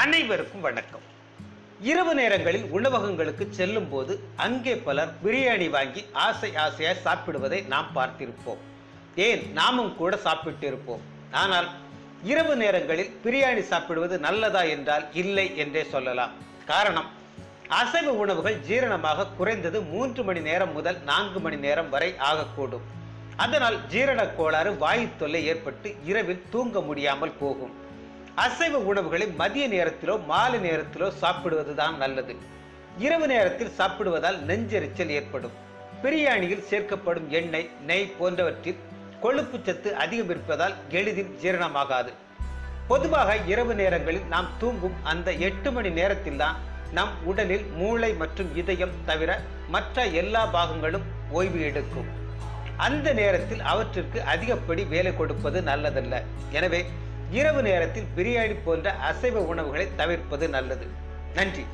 அனைவருக்கும் வணக்கம். இரவு நேரங்களில் உணவகங்களுக்கு செல்லும் போது அங்கே பலர் பிரியாணி வாங்கி ஆசை ஆசையாய் சாப்பிடுவதை நாம் பார்த்திருப்போம். ஏன்? நாமும் கூட சாப்பிட்டு இருப்போம் ஆனால் இரவு நேரங்களில் பிரியாணி சாப்பிடுவது நல்லதா என்றால் இல்லை என்றே சொல்லலாம். காரணம் அசைவ உணவுகள் ஜீரணமாக குறைந்தது மூன்று மணி நேரம் முதல் நான்கு மணி நேரம் வரை ஆகக்கூடும். அதனால் ஜீரண கோளாறு வாயு தொல்லை ஏற்பட்டு இரவில் தூங்க முடியாமல் போகும். அசைவ உணவுகளை மதிய நேரத்திலோ மாலை நேரத்திலோ சாப்பிடுவதுதான் நல்லது. இரவு நேரத்தில் சாப்பிடுவதால் நெஞ்செரிச்சல் ஏற்படும். பிரியாணியில் சேர்க்கப்படும் எண்ணெய் நெய் போன்றவற்றில் கொழுப்பு சத்து அதிகம் இருப்பதால் எளிதில் ஜீரணமாகாது. பொதுவாக இரவு நேரங்களில் நாம் தூங்கும் அந்த எட்டு மணி நேரத்தில் தான் நம் உடலில் மூளை மற்றும் இதயம் தவிர மற்ற எல்லா பாகங்களும் ஓய்வு எடுக்கும். அந்த நேரத்தில் அவற்றிற்கு அதிகப்படி வேலை கொடுப்பது நல்லதல்ல. எனவே இரவு நேரத்தில் பிரியாணி போன்ற அசைவ உணவுகளை தவிர்ப்பது நல்லது. நன்றி.